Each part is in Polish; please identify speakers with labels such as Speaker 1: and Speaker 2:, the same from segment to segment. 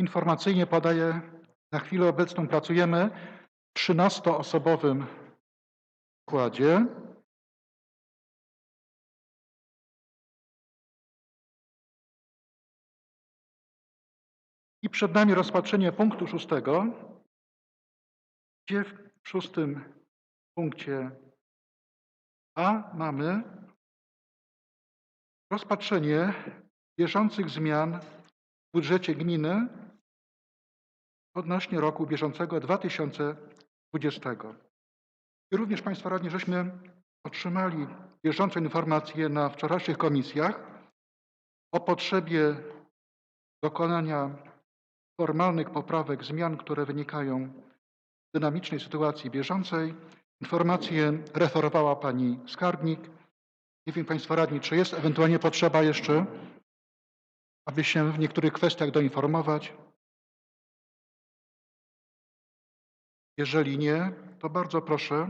Speaker 1: Informacyjnie podaję, na chwilę obecną pracujemy w 13-osobowym składzie. I przed nami rozpatrzenie punktu szóstego, gdzie w szóstym punkcie A mamy rozpatrzenie bieżących zmian w budżecie gminy odnośnie roku bieżącego 2020. I również Państwo radni, żeśmy otrzymali bieżące informacje na wczorajszych komisjach o potrzebie dokonania formalnych poprawek, zmian, które wynikają z dynamicznej sytuacji bieżącej. Informację referowała Pani Skarbnik. Nie wiem Państwo radni, czy jest ewentualnie potrzeba jeszcze, aby się w niektórych kwestiach doinformować. Jeżeli nie, to bardzo proszę.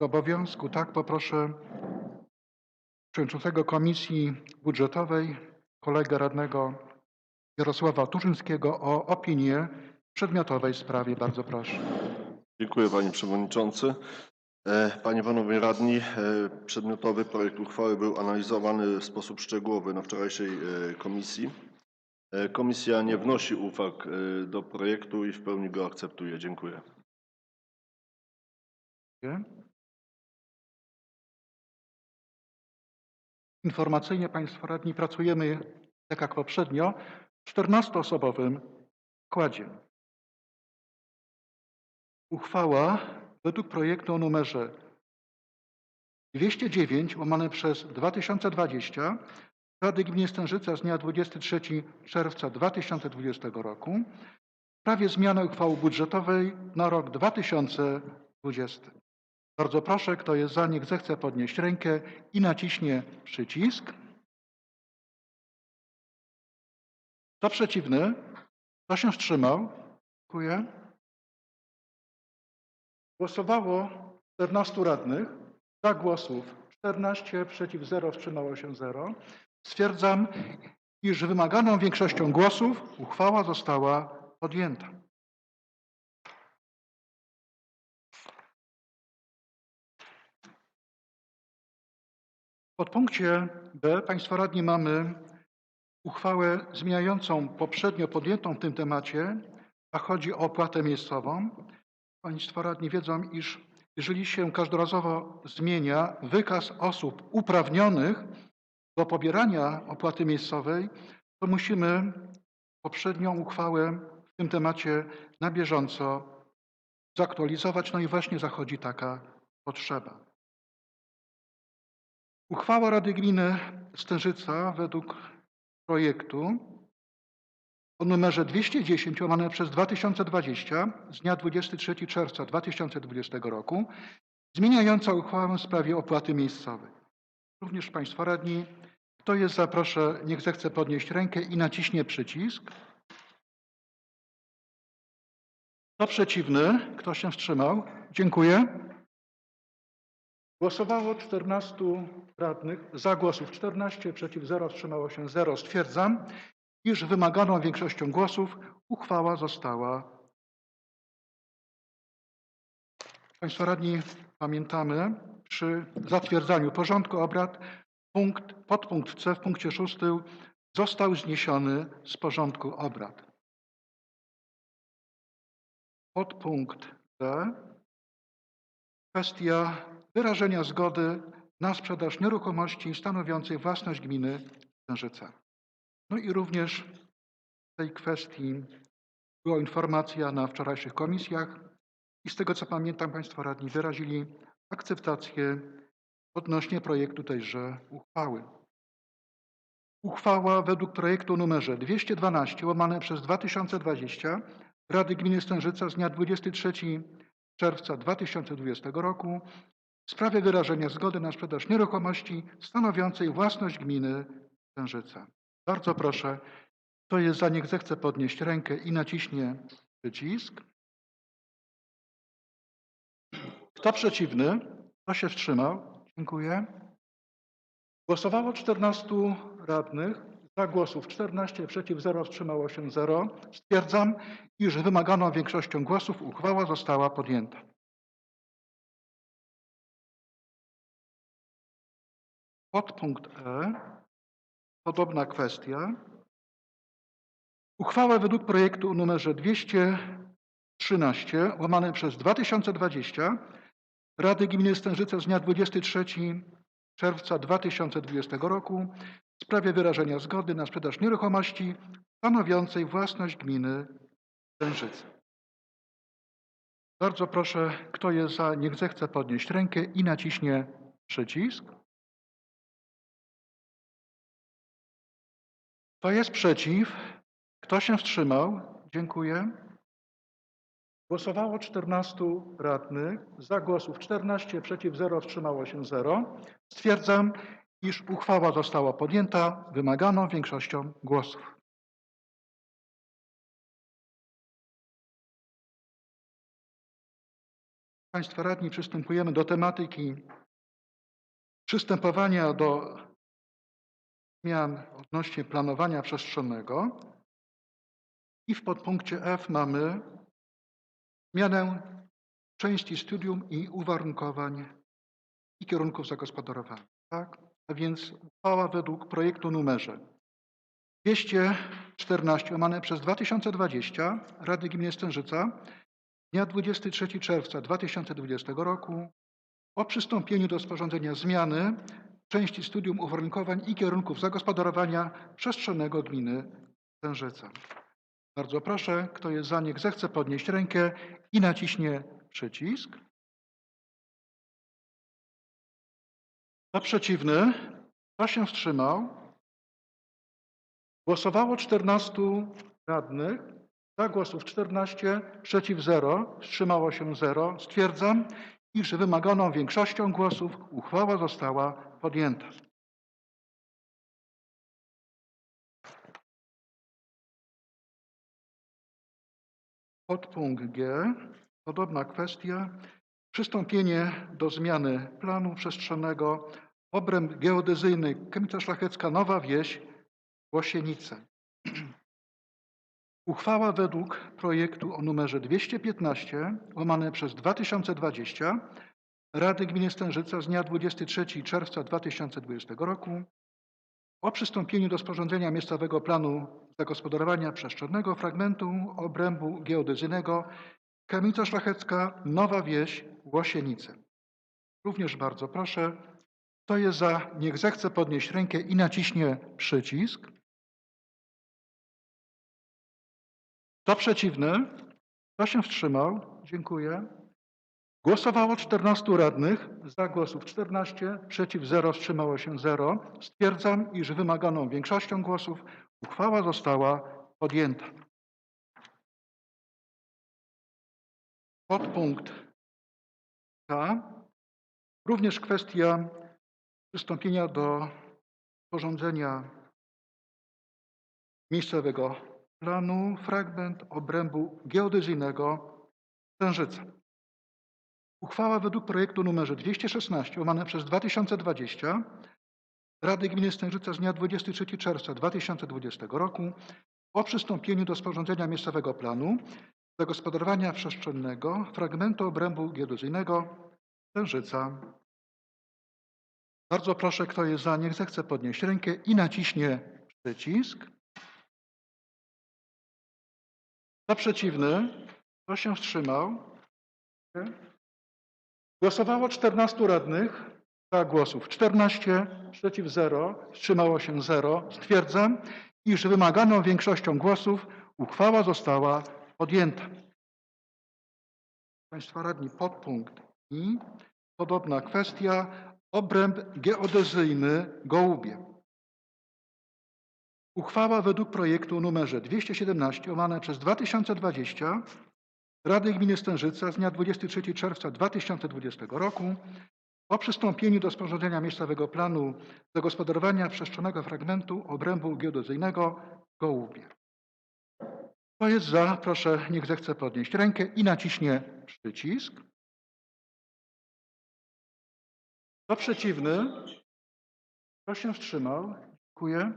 Speaker 1: Z obowiązku, tak, poproszę przewodniczącego Komisji Budżetowej, kolegę radnego Jarosława Turzyńskiego o opinię w przedmiotowej sprawie. Bardzo proszę.
Speaker 2: Dziękuję Panie Przewodniczący. E, Panie Panowie Radni, e, przedmiotowy projekt uchwały był analizowany w sposób szczegółowy na wczorajszej e, komisji. E, Komisja nie wnosi uwag e, do projektu i w pełni go akceptuje. Dziękuję.
Speaker 1: Informacyjnie Państwo radni pracujemy, tak jak poprzednio, w 14-osobowym składzie. Uchwała według projektu o numerze 209 łamane przez 2020 Rady Gminy Stężyca z dnia 23 czerwca 2020 roku w sprawie zmiany uchwały budżetowej na rok 2020. Bardzo proszę, kto jest za, niech zechce podnieść rękę i naciśnie przycisk. Kto przeciwny? Kto się wstrzymał? Dziękuję. Głosowało 14 radnych. Za głosów 14, przeciw 0, wstrzymało się 0. Stwierdzam, iż wymaganą większością głosów uchwała została podjęta. W podpunkcie B Państwo radni mamy uchwałę zmieniającą poprzednio podjętą w tym temacie, a chodzi o opłatę miejscową. Państwo radni wiedzą, iż jeżeli się każdorazowo zmienia wykaz osób uprawnionych do pobierania opłaty miejscowej, to musimy poprzednią uchwałę w tym temacie na bieżąco zaktualizować. No i właśnie zachodzi taka potrzeba. Uchwała Rady Gminy Stężyca według projektu o numerze 210 łamane przez 2020 z dnia 23 czerwca 2020 roku zmieniająca uchwałę w sprawie opłaty miejscowej. Również Państwo radni, kto jest za, proszę, niech zechce podnieść rękę i naciśnie przycisk. Kto przeciwny? Kto się wstrzymał? Dziękuję. Głosowało 14 radnych, za głosów 14, przeciw 0, wstrzymało się 0. Stwierdzam, iż wymaganą większością głosów uchwała została. Państwo radni, pamiętamy, przy zatwierdzaniu porządku obrad punkt, podpunkt C w punkcie 6 został zniesiony z porządku obrad. Podpunkt D. Kwestia wyrażenia zgody na sprzedaż nieruchomości stanowiącej własność gminy Stężyca. No i również w tej kwestii była informacja na wczorajszych komisjach i z tego co pamiętam Państwo radni wyrazili akceptację odnośnie projektu tejże uchwały. Uchwała według projektu numerze 212 łamane przez 2020 Rady Gminy Stężyca z dnia 23 czerwca 2020 roku w sprawie wyrażenia zgody na sprzedaż nieruchomości stanowiącej własność gminy Stężyca. Bardzo proszę, kto jest za, niech zechce podnieść rękę i naciśnie przycisk. Kto przeciwny? Kto się wstrzymał? Dziękuję. Głosowało 14 radnych. Za głosów 14, przeciw 0, wstrzymało się 0. Stwierdzam, iż wymaganą większością głosów uchwała została podjęta. Podpunkt E. Podobna kwestia. Uchwała według projektu numerze 213 łamane przez 2020 Rady Gminy Stężyce z dnia 23 czerwca 2020 roku w sprawie wyrażenia zgody na sprzedaż nieruchomości stanowiącej własność gminy Stężyce. Bardzo proszę, kto jest za, niech zechce podnieść rękę i naciśnie przycisk. Kto jest przeciw? Kto się wstrzymał? Dziękuję. Głosowało 14 radnych. Za głosów 14, przeciw 0, wstrzymało się 0. Stwierdzam, iż uchwała została podjęta wymaganą większością głosów. Państwa radni, przystępujemy do tematyki przystępowania do zmian odnośnie planowania przestrzennego. I w podpunkcie F mamy zmianę części studium i uwarunkowań i kierunków zagospodarowania. Tak? A więc uchwała według projektu numerze 214 łamane przez 2020 Rady Gminy Stężyca dnia 23 czerwca 2020 roku o przystąpieniu do sporządzenia zmiany części studium uwarunkowań i kierunków zagospodarowania przestrzennego gminy Stężyca. Bardzo proszę, kto jest za, niech zechce podnieść rękę i naciśnie przycisk. Kto przeciwny? Kto się wstrzymał? Głosowało 14 radnych. Za głosów 14, przeciw 0, wstrzymało się 0. Stwierdzam, iż wymaganą większością głosów uchwała została podjęta. Podpunkt G. Podobna kwestia. Przystąpienie do zmiany planu przestrzennego obręb geodezyjny Kamica Szlachecka Nowa Wieś Łosienice. Uchwała według projektu o numerze 215 łamane przez 2020 Rady Gminy Stężyca z dnia 23 czerwca 2020 roku o przystąpieniu do sporządzenia miejscowego planu zagospodarowania przestrzennego fragmentu obrębu geodezyjnego Kamienica Szlachecka, Nowa Wieś, Łosienice. Również bardzo proszę, kto jest za, niech zechce podnieść rękę i naciśnie przycisk. Kto przeciwny? Kto się wstrzymał? Dziękuję. Głosowało 14 radnych, za głosów 14, przeciw 0, wstrzymało się 0. Stwierdzam, iż wymaganą większością głosów uchwała została podjęta. Podpunkt K. Również kwestia przystąpienia do sporządzenia miejscowego planu, fragment obrębu geodezyjnego Stężyca. Uchwała według projektu numerze 216 łamane przez 2020 Rady Gminy Stężyca z dnia 23 czerwca 2020 roku o przystąpieniu do sporządzenia miejscowego planu zagospodarowania przestrzennego fragmentu obrębu geodezyjnego Stężyca. Bardzo proszę, kto jest za, niech zechce podnieść rękę i naciśnie przycisk. Kto przeciwny? Kto się wstrzymał? Głosowało 14 radnych. Za głosów 14, przeciw 0, wstrzymało się 0. Stwierdzam, iż wymaganą większością głosów uchwała została podjęta. Państwa radni, podpunkt I. Podobna kwestia. Obręb geodezyjny Gołubie. Uchwała według projektu numerze 217 łamane przez 2020 Rady Gminy Stężyca z dnia 23 czerwca 2020 roku o przystąpieniu do sporządzenia miejscowego planu zagospodarowania przestrzennego fragmentu obrębu geodezyjnego Gołubie. Kto jest za, proszę, niech zechce podnieść rękę i naciśnie przycisk. Kto przeciwny? Kto się wstrzymał? Dziękuję.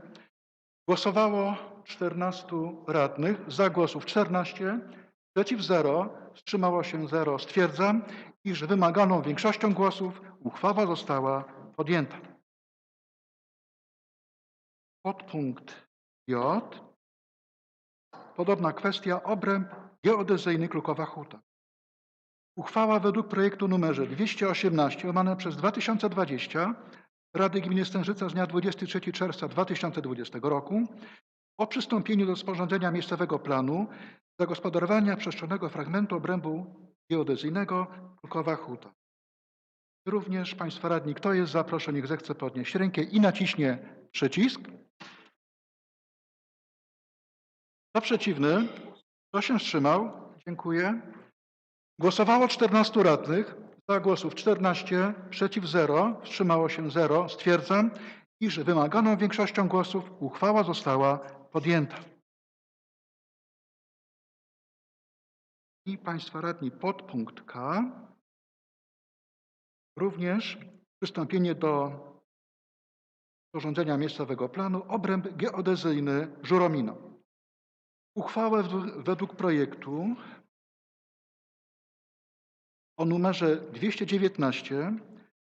Speaker 1: Głosowało 14 radnych, za głosów 14, przeciw 0, wstrzymało się 0. Stwierdzam, iż wymaganą większością głosów uchwała została podjęta. Podpunkt J. Podobna kwestia obręb geodezyjny Klukowa Huta. Uchwała według projektu numerze 218 łamane przez 2020 Rady Gminy Stężyca z dnia 23 czerwca 2020 roku o przystąpieniu do sporządzenia miejscowego planu zagospodarowania przestrzennego fragmentu obrębu geodezyjnego Klukowa Huta. Również Państwo radni, kto jest za, proszę niech zechce podnieść rękę i naciśnie przycisk. Kto przeciwny? Kto się wstrzymał? Dziękuję. Głosowało 14 radnych. Za głosów 14, przeciw 0, wstrzymało się 0. Stwierdzam, iż wymaganą większością głosów uchwała została podjęta. Państwa radni podpunkt K. Również przystąpienie do sporządzenia miejscowego planu obręb geodezyjny Żuromino. Uchwałę według projektu o numerze 219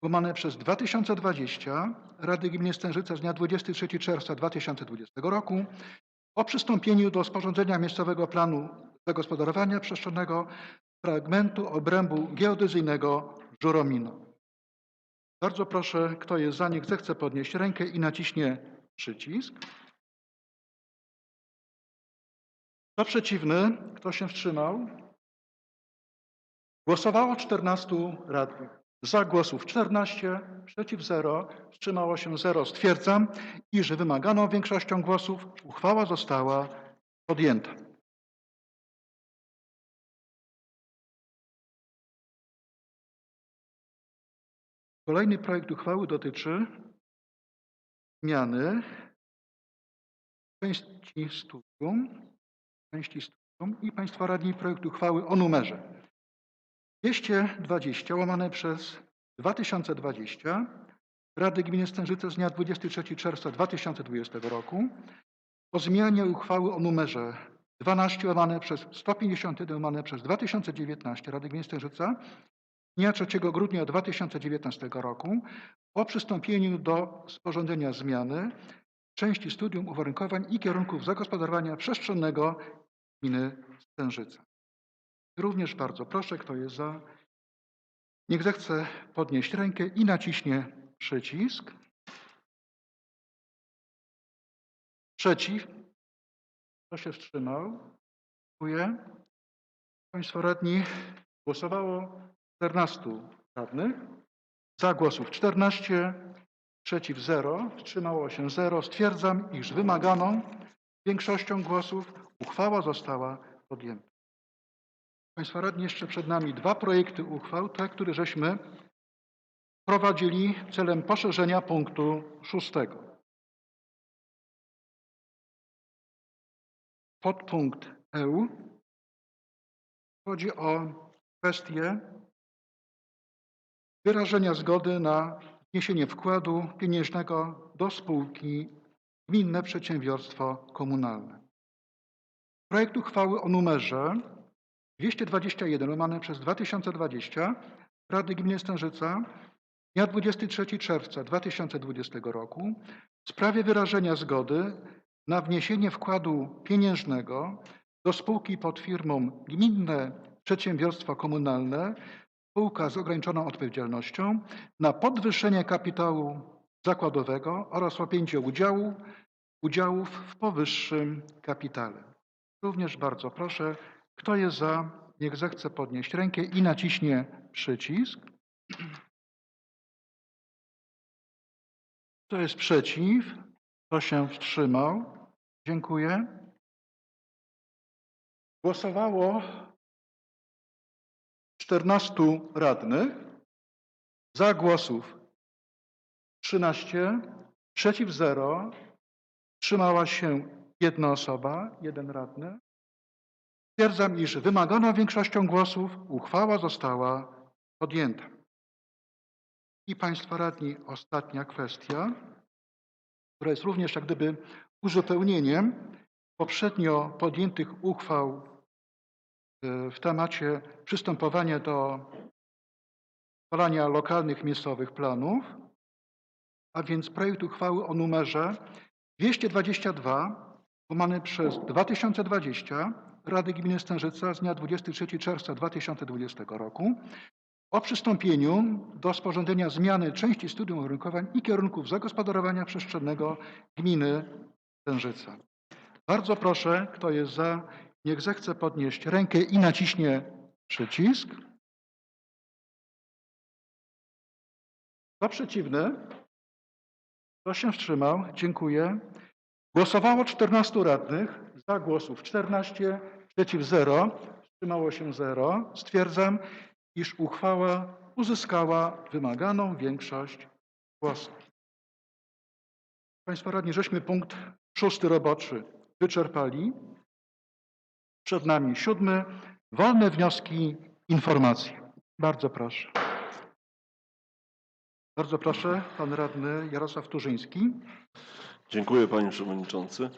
Speaker 1: łamane przez 2020 Rady Gminy Stężyca z dnia 23 czerwca 2020 roku o przystąpieniu do sporządzenia miejscowego planu zagospodarowania przestrzennego fragmentu obrębu geodezyjnego Żuromino. Bardzo proszę, kto jest za, niech zechce podnieść rękę i naciśnie przycisk. Kto przeciwny? Kto się wstrzymał? Głosowało 14 radnych. Za głosów 14, przeciw 0, wstrzymało się 0. Stwierdzam, iż wymaganą większością głosów uchwała została podjęta. Kolejny projekt uchwały dotyczy zmiany części studium, części studium i Państwa radni projekt uchwały o numerze 220 łamane przez 2020 Rady Gminy Stężyce z dnia 23 czerwca 2020 roku. O zmianie uchwały o numerze 12 łamane przez 151 łamane przez 2019 Rady Gminy Stężyca dnia 3 grudnia 2019 roku o przystąpieniu do sporządzenia zmiany części studium uwarunkowań i kierunków zagospodarowania przestrzennego gminy Stężyca. Również bardzo proszę, kto jest za, niech zechce podnieść rękę i naciśnie przycisk. Przeciw. Kto się wstrzymał? Dziękuję. Państwo radni głosowało 14 radnych. Za głosów 14, przeciw 0, wstrzymało się 0. Stwierdzam, iż wymaganą większością głosów uchwała została podjęta. Państwa radni, jeszcze przed nami dwa projekty uchwał, te, które żeśmy prowadzili celem poszerzenia punktu szóstego. Podpunkt EU. Chodzi o kwestię wyrażenia zgody na wniesienie wkładu pieniężnego do spółki Gminne Przedsiębiorstwo Komunalne. Projekt uchwały o numerze 221 łamane przez 2020 Rady Gminy Stężyca dnia 23 czerwca 2020 roku w sprawie wyrażenia zgody na wniesienie wkładu pieniężnego do spółki pod firmą Gminne Przedsiębiorstwo Komunalne spółka z ograniczoną odpowiedzialnością na podwyższenie kapitału zakładowego oraz objęcie udziału, udziałów w powyższym kapitale. Również bardzo proszę, kto jest za, niech zechce podnieść rękę i naciśnie przycisk. Kto jest przeciw? Kto się wstrzymał? Dziękuję. Głosowało 14 radnych. Za głosów 13, przeciw 0. Wstrzymała się jedna osoba, jeden radny. Stwierdzam, iż wymaganą większością głosów uchwała została podjęta. I Państwo radni, ostatnia kwestia która jest również jak gdyby uzupełnieniem poprzednio podjętych uchwał w temacie przystępowania do uchwalania lokalnych, miejscowych planów, a więc projekt uchwały o numerze 222 łamany przez 2020 Rady Gminy Stężyca z dnia 23 czerwca 2020 roku o przystąpieniu do sporządzenia zmiany części studium uwarunkowań i kierunków zagospodarowania przestrzennego gminy Stężyca. Bardzo proszę, kto jest za, niech zechce podnieść rękę i naciśnie przycisk. Kto przeciwny? Kto się wstrzymał? Dziękuję. Głosowało 14 radnych, za głosów 14, przeciw 0, wstrzymało się 0. Stwierdzam, iż uchwała uzyskała wymaganą większość głosów. Państwo radni, żeśmy punkt szósty roboczy wyczerpali. Przed nami siódmy, wolne wnioski, informacje. Bardzo proszę. Bardzo proszę, pan radny Jarosław Turzyński.
Speaker 2: Dziękuję panie przewodniczący.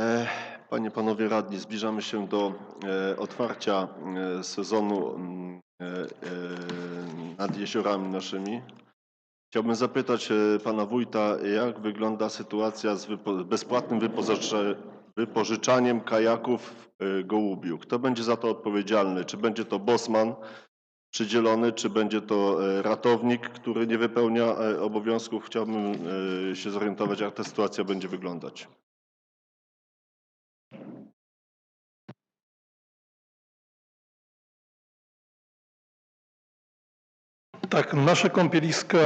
Speaker 2: E, Panie, panowie radni, zbliżamy się do e, otwarcia e, sezonu nad jeziorami naszymi. Chciałbym zapytać pana wójta, jak wygląda sytuacja z bezpłatnym wypożycza- wypożyczaniem kajaków w e, Gołubiu? Kto będzie za to odpowiedzialny? Czy będzie to bosman przydzielony, czy będzie to e, ratownik, który nie wypełnia e, obowiązków? Chciałbym e, się zorientować, jak ta sytuacja będzie wyglądać.
Speaker 3: Tak, nasze kąpieliska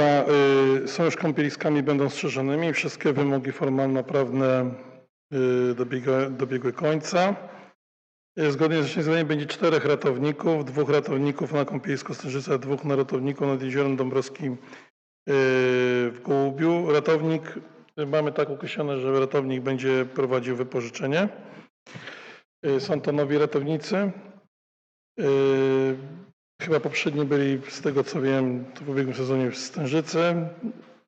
Speaker 3: y, są już kąpieliskami będą strzeżonymi. Wszystkie wymogi formalno-prawne y, dobiegły końca. Y, Zgodnie z rozwiązaniem będzie czterech ratowników, dwóch ratowników na kąpielisku Stężyca, dwóch na ratowniku nad Jeziorem Dąbrowskim y, w Gołubiu. Ratownik, mamy tak określone, że ratownik będzie prowadził wypożyczenie. Są to nowi ratownicy. Chyba poprzedni byli, z tego co wiem, w ubiegłym sezonie w Stężycy.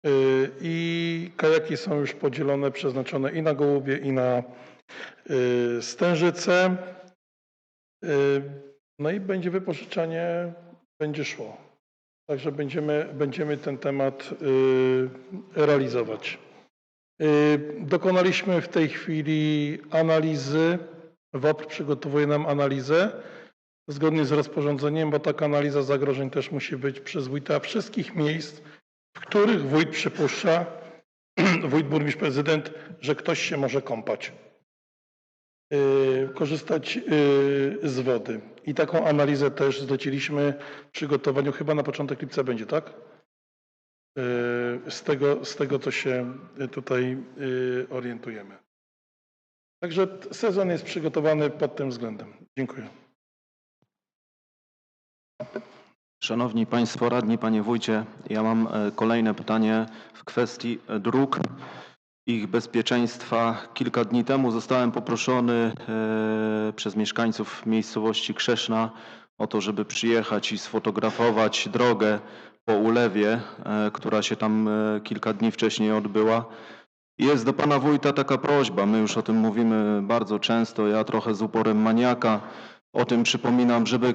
Speaker 3: Y, I kajaki są już podzielone, przeznaczone i na Gołubie, i na y, Stężyce. Y, No i będzie wypożyczanie, będzie szło. Także będziemy, będziemy ten temat realizować. Dokonaliśmy w tej chwili analizy. WOPR przygotowuje nam analizę zgodnie z rozporządzeniem, bo taka analiza zagrożeń też musi być przez wójta wszystkich miejsc, w których wójt przypuszcza, wójt, burmistrz, prezydent, że ktoś się może kąpać, yy, korzystać yy, z wody. I taką analizę też zleciliśmy w przygotowaniu, chyba na początek lipca będzie, tak? Yy, Z tego, z tego co się tutaj orientujemy. Także sezon jest przygotowany pod tym względem. Dziękuję.
Speaker 4: Szanowni Państwo Radni, Panie Wójcie, ja mam e, kolejne pytanie w kwestii e, dróg, ich bezpieczeństwa. Kilka dni temu zostałem poproszony e, przez mieszkańców miejscowości Krzeszna o to, żeby przyjechać i sfotografować drogę po ulewie, która się tam kilka dni wcześniej odbyła. Jest do Pana Wójta taka prośba, my już o tym mówimy bardzo często, ja trochę z uporem maniaka o tym przypominam, żeby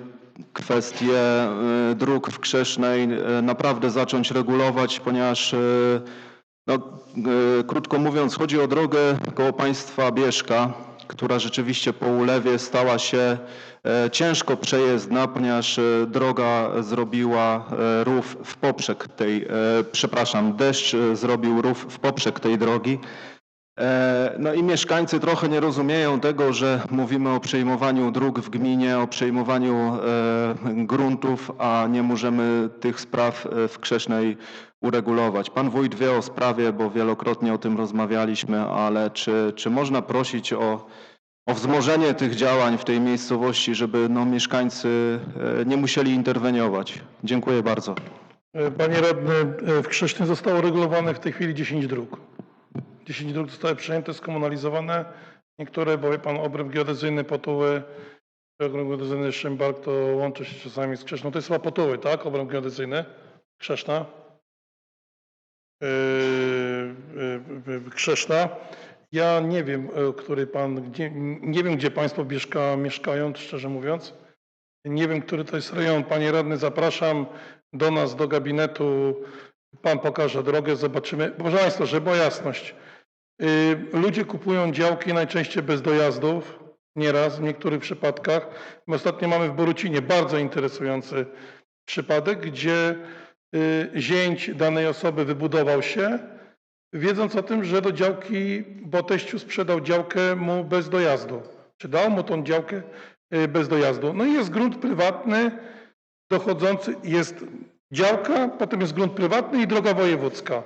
Speaker 4: kwestie e, dróg w Krzesznej e, naprawdę zacząć regulować, ponieważ e, no, krótko mówiąc chodzi o drogę koło państwa Bieszka, która rzeczywiście po ulewie stała się ciężko przejezdna, ponieważ droga zrobiła rów w poprzek tej, przepraszam, deszcz zrobił rów w poprzek tej drogi. E, No i mieszkańcy trochę nie rozumieją tego, że mówimy o przejmowaniu dróg w gminie, o przejmowaniu e, gruntów, a nie możemy tych spraw e, w Krzesznej uregulować. Pan wójt wie o sprawie, bo wielokrotnie o tym rozmawialiśmy, ale czy, czy można prosić o, o wzmożenie tych działań w tej miejscowości, żeby no, mieszkańcy nie musieli interweniować? Dziękuję bardzo.
Speaker 3: Panie radny, w Krzesznie zostało regulowane w tej chwili 10 dróg. 10 dróg zostały przejęte, skomunalizowane. Niektóre, bo wie pan, obręb geodezyjny Potuły, obręb geodezyjny Szymbark to łączy się czasami z Krzeszną. To jest chyba Potuły, tak? Obręb geodezyjny Krzeszna. Yy, y, y, Krzeszna. Ja nie wiem, e, który pan, nie wiem, gdzie państwo mieszka, mieszkają, szczerze mówiąc. Nie wiem, który to jest rejon. Panie radny, zapraszam do nas, do gabinetu. Pan pokaże drogę, zobaczymy. Proszę Państwa, żeby o jasność. Y, Ludzie kupują działki najczęściej bez dojazdów, nieraz, w niektórych przypadkach. My ostatnio mamy w Borucinie bardzo interesujący przypadek, gdzie y, zięć danej osoby wybudował się, wiedząc o tym, że do działki, bo teściu sprzedał działkę mu bez dojazdu. Czy dał mu tą działkę y, bez dojazdu? No i jest grunt prywatny dochodzący, jest działka, potem jest grunt prywatny i droga wojewódzka.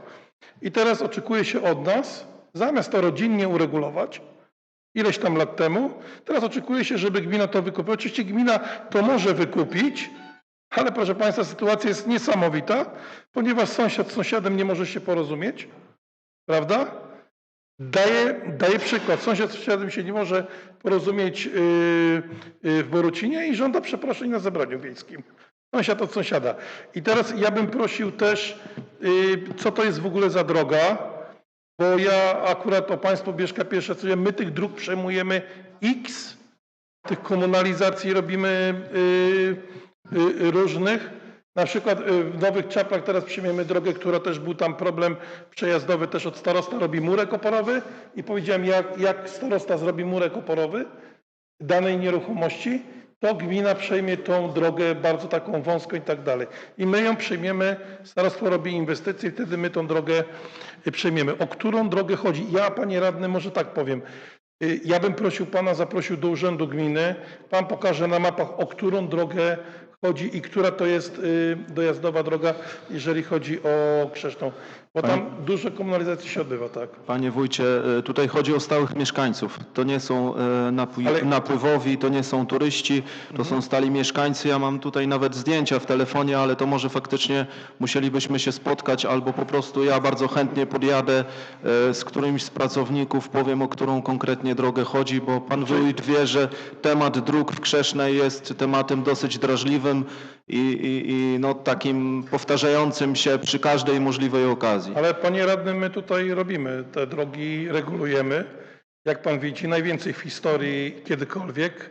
Speaker 3: I teraz oczekuje się od nas, zamiast to rodzinnie uregulować, ileś tam lat temu, teraz oczekuje się, żeby gmina to wykupiła. Oczywiście gmina to może wykupić, ale proszę Państwa, sytuacja jest niesamowita, ponieważ sąsiad z sąsiadem nie może się porozumieć, prawda? Daję, daję przykład. Sąsiad z sąsiadem się nie może porozumieć yy, yy, w Borucinie i żąda przeproszeń na zebraniu wiejskim. Sąsiad od sąsiada. I teraz ja bym prosił też, yy, co to jest w ogóle za droga, bo ja akurat o Państwo Bieszka pierwsze co my tych dróg przejmujemy X, tych komunalizacji robimy y, y, różnych. Na przykład y, w Nowych Czaplach teraz przyjmiemy drogę, która też był tam problem przejazdowy, też od starosta robi murek oporowy i powiedziałem, jak, jak starosta zrobi murek oporowy danej nieruchomości, to gmina przejmie tą drogę bardzo taką wąską i tak dalej. I my ją przejmiemy, starostwo robi inwestycje wtedy my tą drogę y, przejmiemy. O którą drogę chodzi? Ja, panie radny, może tak powiem. Y, Ja bym prosił pana, zaprosił do urzędu gminy. Pan pokaże na mapach, o którą drogę chodzi i która to jest y, dojazdowa droga, jeżeli chodzi o Krzeszną. Bo tam dużo komunalizacji się odbywa, tak.
Speaker 4: Panie wójcie, e, tutaj chodzi o stałych mieszkańców. To nie są e, napój-
Speaker 3: Ale-
Speaker 4: napływowi, to nie są turyści, to są stali mieszkańcy. Ja mam tutaj nawet zdjęcia w telefonie, ale to może faktycznie musielibyśmy się spotkać albo po prostu ja bardzo chętnie podjadę e, z którymś z pracowników, powiem o którą konkretnie drogę chodzi, bo pan wójt wie, że temat dróg w Krzesznej jest tematem dosyć drażliwym i, i, i no, takim powtarzającym się przy każdej możliwej okazji.
Speaker 3: Ale panie radny, my tutaj robimy, te drogi regulujemy. Jak pan widzi, najwięcej w historii kiedykolwiek.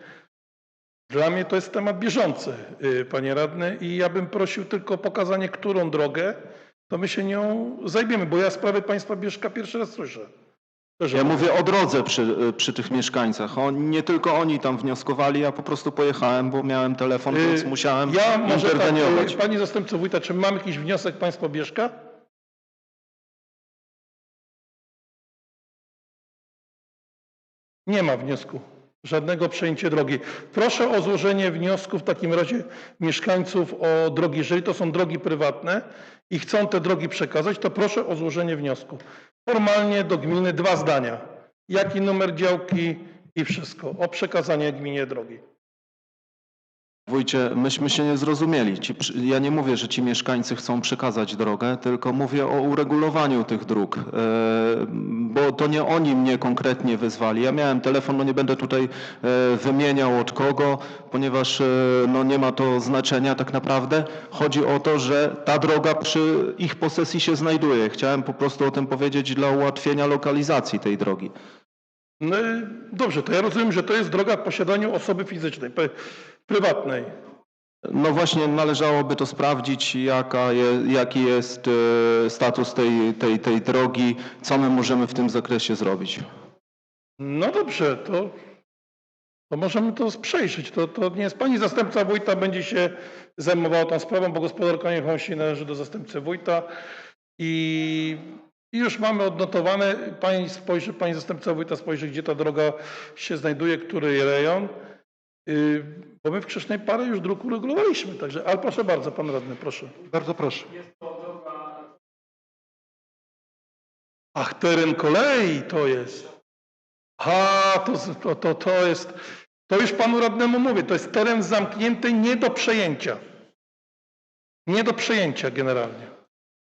Speaker 3: Dla mnie to jest temat bieżący, y, panie radny, i ja bym prosił tylko o pokazanie, którą drogę, to my się nią zajmiemy, bo ja sprawy państwa Bieszka pierwszy raz słyszę.
Speaker 4: Ja mówię o drodze przy, przy tych mieszkańcach. On, nie tylko oni tam wnioskowali, ja po prostu pojechałem, bo miałem telefon, więc
Speaker 3: Y,
Speaker 4: musiałem
Speaker 3: Ja może tak,
Speaker 4: interweniować.
Speaker 3: y, pani zastępco wójta, czy mamy jakiś wniosek państwa Bieszka? Nie ma wniosku. Żadnego przejęcie drogi. Proszę o złożenie wniosku w takim razie mieszkańców o drogi. Jeżeli to są drogi prywatne i chcą te drogi przekazać, to proszę o złożenie wniosku. Formalnie do gminy dwa zdania. Jaki numer działki i wszystko. O przekazanie gminie drogi.
Speaker 4: Wójcie, myśmy się nie zrozumieli. Ci, ja nie mówię, że ci mieszkańcy chcą przekazać drogę, tylko mówię o uregulowaniu tych dróg, e, bo to nie oni mnie konkretnie wyzwali. Ja miałem telefon, no nie będę tutaj e, wymieniał od kogo, ponieważ e, no nie ma to znaczenia tak naprawdę. Chodzi o to, że ta droga przy ich posesji się znajduje. Chciałem po prostu o tym powiedzieć dla ułatwienia lokalizacji tej drogi.
Speaker 3: No, dobrze, to ja rozumiem, że to jest droga w posiadaniu osoby fizycznej, prywatnej.
Speaker 4: No właśnie należałoby to sprawdzić, jaka je, jaki jest e, status tej, tej, tej drogi, co my możemy w tym zakresie zrobić.
Speaker 3: No dobrze, to, to możemy to przejrzeć. To, to nie jest pani zastępca wójta będzie się zajmowała tą sprawą, bo gospodarka niech należy do zastępcy wójta i, i już mamy odnotowane. Pani spojrzy, pani zastępca wójta spojrzy, gdzie ta droga się znajduje, który rejon. Yy, bo my w Krzesznej parę już dróg uregulowaliśmy, także, ale proszę bardzo, pan radny, proszę.
Speaker 1: Bardzo proszę.
Speaker 3: Ach, teren kolei to jest. A, to, to, to, to jest, to już panu radnemu mówię, to jest teren zamknięty nie do przejęcia. Nie do przejęcia generalnie.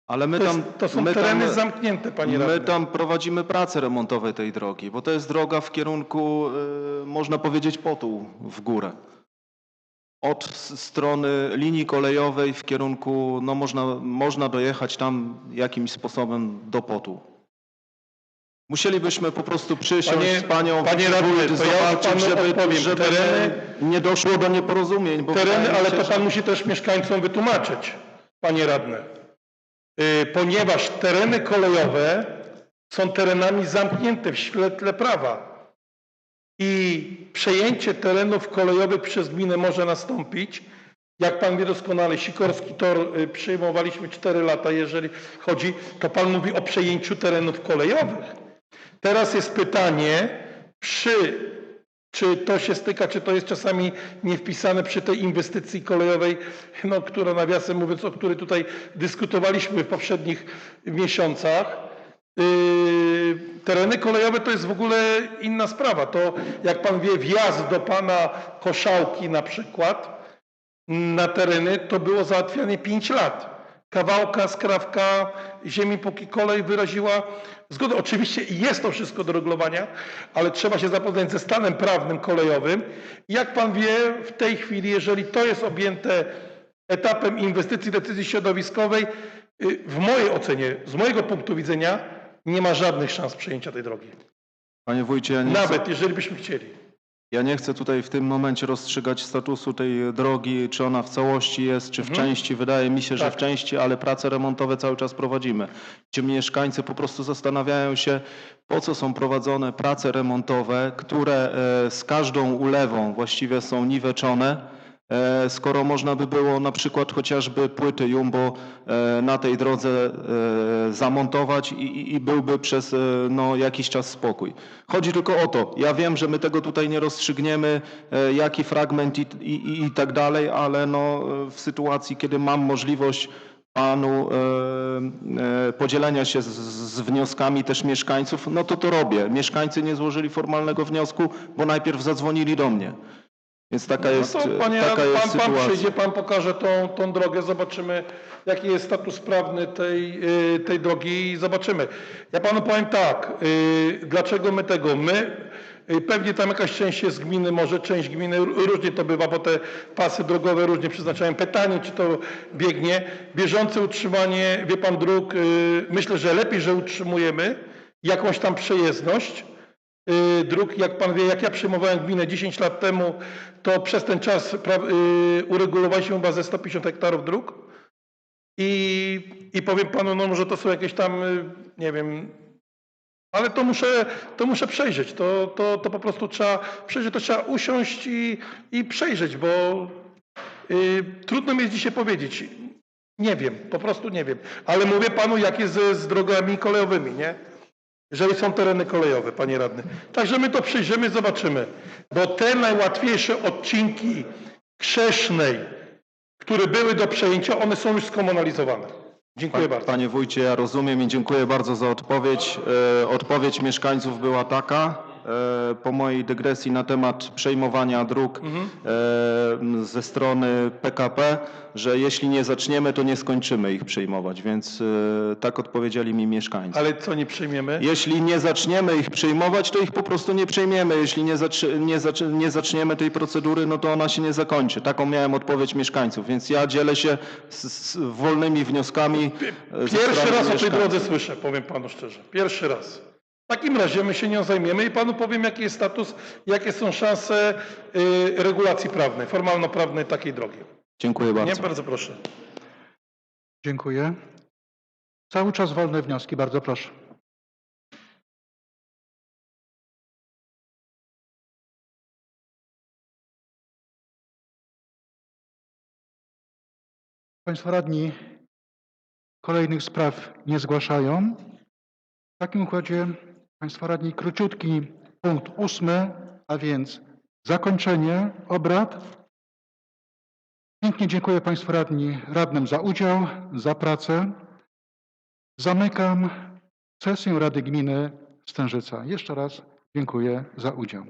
Speaker 4: Ale my
Speaker 3: To,
Speaker 4: tam,
Speaker 3: jest, to są
Speaker 4: my
Speaker 3: tereny
Speaker 4: tam,
Speaker 3: zamknięte, panie
Speaker 4: my
Speaker 3: radny.
Speaker 4: tam prowadzimy prace remontowe tej drogi, bo to jest droga w kierunku, e, można powiedzieć, potu w górę. Od strony linii kolejowej w kierunku, no można, można dojechać tam jakimś sposobem do potu. Musielibyśmy po prostu przysiąść
Speaker 3: Panie-
Speaker 4: z panią
Speaker 3: panie radny, ja
Speaker 4: zobaczyć,
Speaker 3: panu
Speaker 4: żeby,
Speaker 3: odpowiem.
Speaker 4: żeby
Speaker 3: Tereny-
Speaker 4: nie doszło do nieporozumień.
Speaker 3: Tereny, ale
Speaker 4: się,
Speaker 3: to pan musi też mieszkańcom wytłumaczyć, panie radny. Y, Ponieważ tereny kolejowe są terenami zamknięte w świetle prawa. I przejęcie terenów kolejowych przez gminę może nastąpić. Jak pan wie doskonale, Sikorski Tor y, przyjmowaliśmy 4 lata, jeżeli chodzi, to pan mówi o przejęciu terenów kolejowych. Teraz jest pytanie, przy, czy to się styka, czy to jest czasami nie wpisane przy tej inwestycji kolejowej, no, która nawiasem mówiąc, o której tutaj dyskutowaliśmy w poprzednich miesiącach. Yy, tereny kolejowe to jest w ogóle inna sprawa. To jak pan wie, wjazd do pana Koszałki na przykład na tereny to było załatwianie 5 lat. Kawałka, skrawka ziemi, póki kolej wyraziła zgodę. Oczywiście jest to wszystko do regulowania, ale trzeba się zapoznać ze stanem prawnym kolejowym. Jak pan wie, w tej chwili, jeżeli to jest objęte etapem inwestycji decyzji środowiskowej, y, w mojej ocenie, z mojego punktu widzenia, nie ma żadnych szans przejęcia tej drogi.
Speaker 4: Panie wójcie, ja nie, chcę,
Speaker 3: Nawet jeżeli byśmy chcieli.
Speaker 4: Ja nie chcę tutaj w tym momencie rozstrzygać statusu tej drogi, czy ona w całości jest, czy w części. Wydaje mi się, że
Speaker 3: Tak.
Speaker 4: w części, ale prace remontowe cały czas prowadzimy. Ci mieszkańcy po prostu zastanawiają się, po co są prowadzone prace remontowe, które e, z każdą ulewą właściwie są niweczone. E, skoro można by było na przykład chociażby płyty Jumbo e, na tej drodze e, zamontować i, i- byłby przez no, jakiś czas spokój. Chodzi tylko o to. Ja wiem, że my tego tutaj nie rozstrzygniemy, jaki fragment i, i, i- tak dalej, ale no, w sytuacji, kiedy mam możliwość panu e, e, podzielenia się z, z wnioskami też mieszkańców, no to to robię. Mieszkańcy nie złożyli formalnego wniosku, bo najpierw zadzwonili do mnie. Więc taka jest,
Speaker 3: no to panie,
Speaker 4: taka
Speaker 3: pan,
Speaker 4: jest
Speaker 3: pan
Speaker 4: sytuacja.
Speaker 3: przyjdzie, pan pokaże tą, tą drogę, zobaczymy jaki jest status prawny tej, y, tej drogi i zobaczymy. Ja panu powiem tak, y, dlaczego my tego, my y, Pewnie tam jakaś część jest gminy, może część gminy, różnie to bywa, bo te pasy drogowe różnie przeznaczają pytanie, czy to biegnie. Bieżące utrzymanie, wie pan dróg, myślę, że lepiej, że utrzymujemy jakąś tam przejezdność, dróg, jak pan wie, jak ja przyjmowałem gminę 10 lat temu, to przez ten czas y, uregulowaliśmy chyba ze 150 hektarów dróg. I, I powiem panu, no może to są jakieś tam, y, nie wiem, ale to muszę, to muszę przejrzeć. To, to, to po prostu trzeba przejrzeć, to trzeba usiąść i, i przejrzeć, bo y, trudno mi jest dzisiaj powiedzieć. Nie wiem, po prostu nie wiem. Ale mówię panu, jak jest z, z drogami kolejowymi, nie? Jeżeli są tereny kolejowe, panie radny. Także my to przyjrzymy, zobaczymy. Bo te najłatwiejsze odcinki Krzesznej, które były do przejęcia, one są już skomunalizowane. Dziękuję bardzo.
Speaker 4: Panie wójcie, ja rozumiem i dziękuję bardzo za odpowiedź. E, Odpowiedź mieszkańców była taka, po mojej dygresji na temat przejmowania dróg
Speaker 3: Mhm.
Speaker 4: e, ze strony PKP, że jeśli nie zaczniemy, to nie skończymy ich przejmować, więc e, tak odpowiedzieli mi mieszkańcy.
Speaker 3: Ale co nie przyjmiemy?
Speaker 4: Jeśli nie zaczniemy ich przejmować, to ich po prostu nie przejmiemy. Jeśli nie, nie, nie zaczniemy tej procedury, no to ona się nie zakończy. Taką miałem odpowiedź mieszkańców, więc ja dzielę się z, z wolnymi wnioskami. e,
Speaker 3: Pierwszy raz o tej drodze słyszę, powiem panu szczerze. Pierwszy raz. W takim razie my się nią zajmiemy i panu powiem, jaki jest status, jakie są szanse y, regulacji prawnej, formalno-prawnej takiej drogi.
Speaker 4: Dziękuję
Speaker 3: Nie,
Speaker 4: bardzo.
Speaker 3: bardzo proszę.
Speaker 1: Dziękuję. Cały czas wolne wnioski, bardzo proszę. Państwo radni kolejnych spraw nie zgłaszają. W takim układzie Państwo radni króciutki punkt ósmy, a więc zakończenie obrad. Pięknie dziękuję Państwu radni, radnym za udział, za pracę. Zamykam sesję Rady Gminy Stężyca. Jeszcze raz dziękuję za udział.